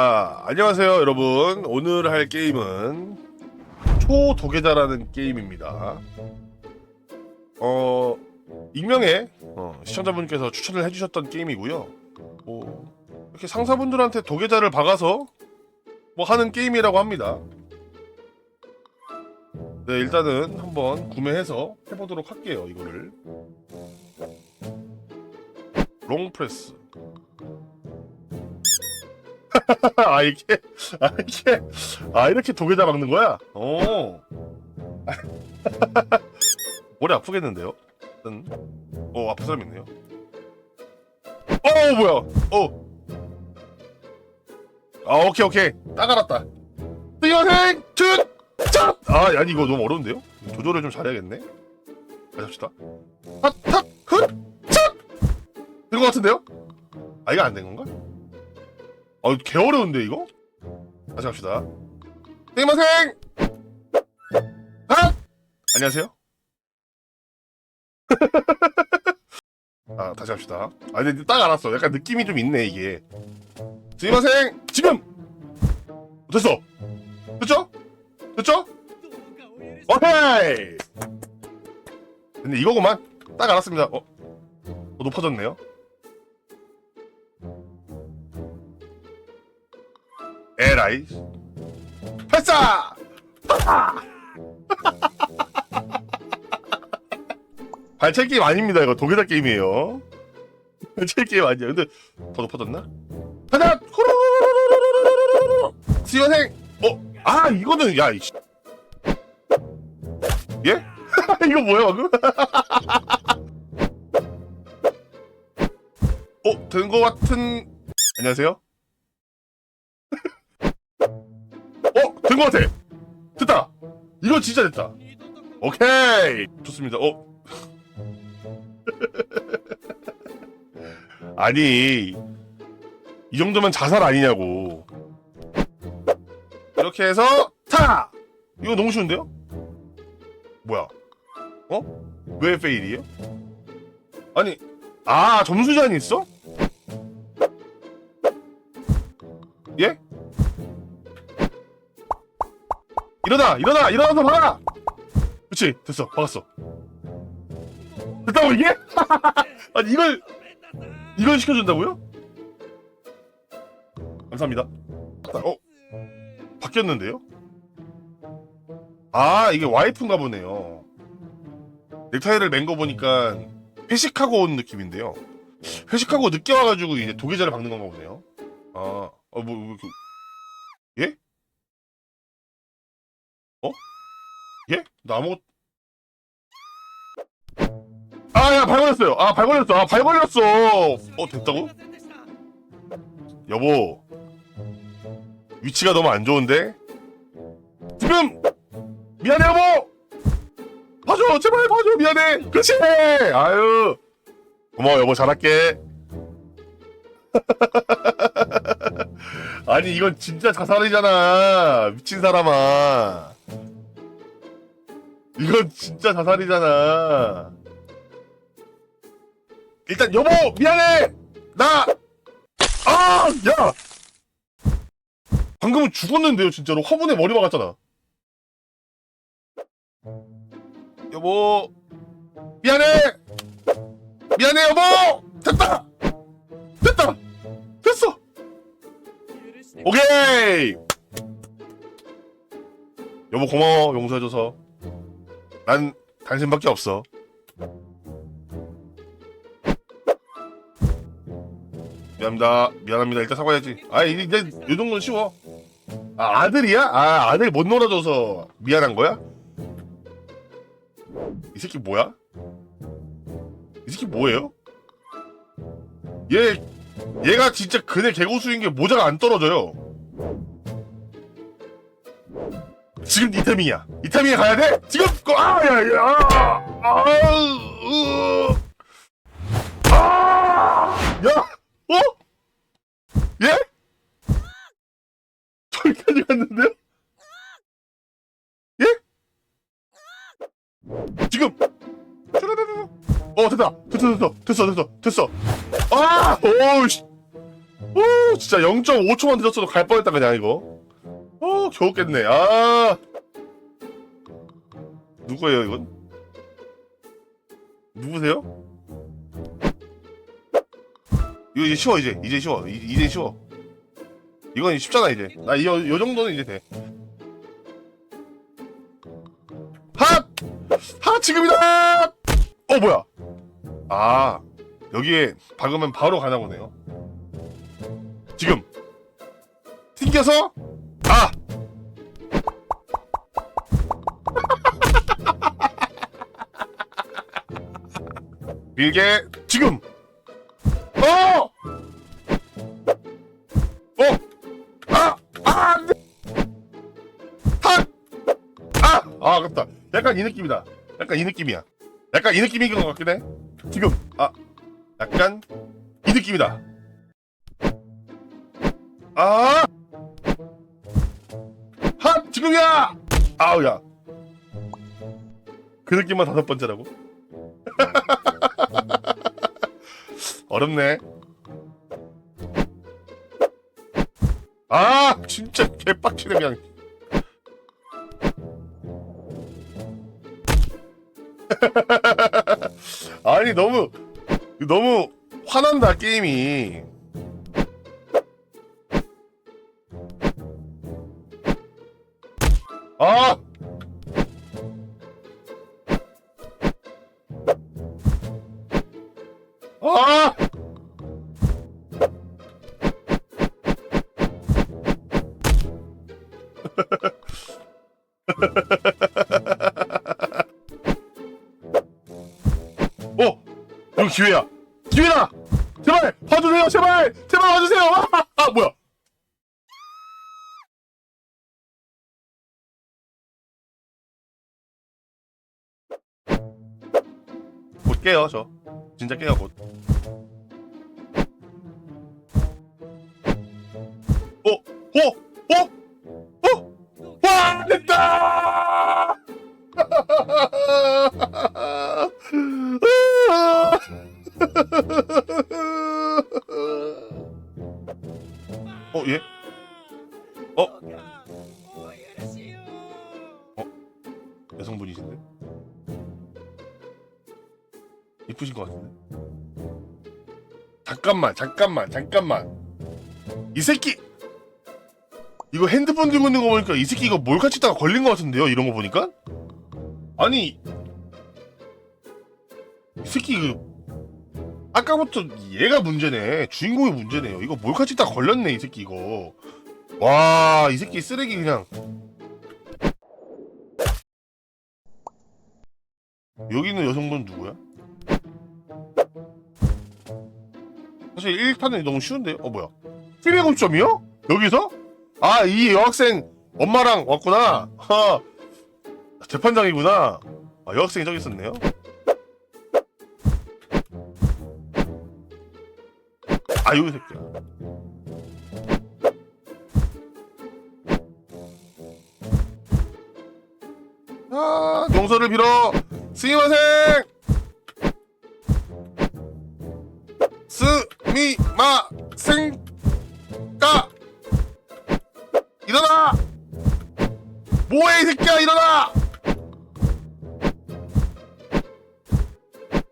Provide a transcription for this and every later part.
자, 안녕하세요, 여러분. 오늘 할 게임은 초도계자라는 게임입니다. 어, 익명의 어, 시청자분께서 추천을 해주셨던 게임이고요. 뭐, 이렇게 상사분들한테 도계자를 박아서 뭐 하는 게임이라고 합니다. 네, 일단은 한번 구매해서 해보도록 할게요, 이거를. 롱프레스. 아 이게 아 이게 아 이렇게 도계자 막는 거야? 어. 머리 아프겠는데요? 일단 어 아픈 사람 있네요. 어 뭐야? 어. 아 오케이 오케이 딱 알았다. 뛰어생 춘 짠. 아 아니 이거 너무 어려운데요? 조절을 좀 잘해야겠네. 합시다. 핫핫 훗 짠 된거 같은데요? 아 이거 안 된 건가? 아, 개 어려운데 이거? 다시 갑시다. 땡마생! 아! 안녕하세요. 아, 다시 합시다. 아, 근데 딱 알았어. 약간 느낌이 좀 있네 이게. 땡마생! 지금! 됐어. 됐죠? 됐죠? 오케이. 근데 이거구만. 딱 알았습니다. 어, 어 높아졌네요. 에라이 발사! 발차 게임 아닙니다 이거 독일다 게임이에요 발차 게임 아니야 근데 더 높아졌나? 하나! 지연행 어? 아 이거는 야 이씨 예? 이거 뭐야 방금? 어? 된 거 같은 안녕하세요? 것 같아! 됐다! 이거 진짜 됐다! 오케이! 좋습니다. 어? 아니, 이 정도면 자살 아니냐고. 이렇게 해서, 타! 이거 너무 쉬운데요? 뭐야? 어? 왜 페일이에요? 아니, 아, 점수 제한이 있어? 예? 일어나 일어나 일어나서 박아 그렇지 됐어 박았어 됐다고 이게? 아니 이걸 이걸 시켜준다고요? 감사합니다 어 바뀌었는데요? 아 이게 와이프인가 보네요 넥타이를 맨 거 보니까 회식하고 온 느낌인데요 회식하고 늦게 와가지고 이제 도계자를 박는 건가 보네요 아어뭐 뭐, 그, 예? 예? 나 아무것 아야 발 걸렸어요. 아 발 걸렸어. 아 발 걸렸어. 어 됐다고? 여보. 위치가 너무 안 좋은데? 지금! 미안해 여보! 봐줘! 제발 봐줘! 미안해! 그렇지! 아유. 고마워 여보. 잘할게. 아니 이건 진짜 자살이잖아. 미친 사람아 이건 진짜 자살이잖아. 일단 여보 미안해. 나 아, 야. 방금은 죽었는데요, 진짜로. 화분에 머리 박았잖아. 여보 미안해. 미안해 여보. 됐다. 됐다. 됐어. 오케이. 여보 고마워 용서해 줘서. 난 당신밖에 없어. 미안합니다. 미안합니다. 일단 사과해야지. 아, 이제 이 정도는 쉬워. 아, 아들이야? 아, 아들 못 놀아줘서 미안한 거야? 이 새끼 뭐야? 이 새끼 뭐예요? 얘, 얘가 진짜 그네 개고수인 게 모자가 안 떨어져요. 지금 이태민이야. 이태민이 가야 돼? 지금 거- 아, 야, 야, 아, 아, 으, 아, 야, 어? 예? 저기까지 갔는데요? 예? 지금 쭈루루루. 어 됐어 됐어 됐어 됐어 됐어 아 오우 씨 오 진짜 0.5초만 늦었어도 갈 뻔했다 그냥 이거 어 겨우 깼네. 아. 누구예요 이건? 누구세요? 이거 이제 쉬워 이제. 이제 쉬워. 이, 이제 쉬워. 이건 쉽잖아 이제. 나 이 요 정도는 이제 돼. 핫! 핫 지금이다! 어 뭐야? 아 여기에 박으면 바로 가나 보네요. 지금. 튕겨서 밀게 지금 어! 어! 아! 아! 안 돼! 핫! 아! 아, 아깝다. 약간 이 느낌이다. 약간 이 느낌이야. 약간 이 느낌인. 지금, 아, 약간 이 느낌이다. 아! 핫! 지금이야! 아우 야. 그 느낌만 다섯 번째라고? 어렵네. 아, 진짜 개빡치네 그냥. 아니 너무 너무 화난다 게임이. 아! 아! 어! 여기 기회야! 기회다! 제발! 봐주세요! 제발! 제발 봐주세요! 아, 아 뭐야! 곧 깨요 저 진짜 깨요 곧 어? 어? 어? 어? 와 됐다! 어 예? 어? 여성분이신데? 이쁘신 것 같은데? 잠깐만 잠깐만 잠깐만. 이 새끼! 이거 핸드폰 들고 있는 거 보니까 이 새끼 이거 몰카 찍다가 걸린 것 같은데요? 이런 거 보니까? 아니 이 새끼 그 아까부터 얘가 문제네. 주인공이 문제네요. 이거 몰카 찍다가 걸렸네 이 새끼 이거. 와 이 새끼 쓰레기 그냥. 여기 있는 여성분 누구야? 사실 1탄은 너무 쉬운데요? 어 뭐야? 700점이요? 여기서? 아 이 여학생 엄마랑 왔구나. 하, 재판장이구나. 아 여학생이 저기 있었네요. 아유 이 새끼야. 아 용서를 빌어. 스미마생 스미마생 까 일어나! 뭐해 이 새끼야 일어나!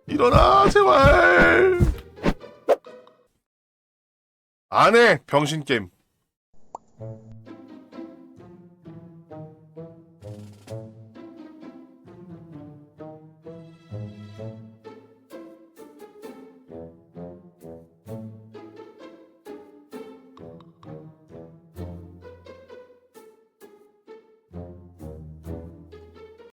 일어나 제발! 안해 병신 게임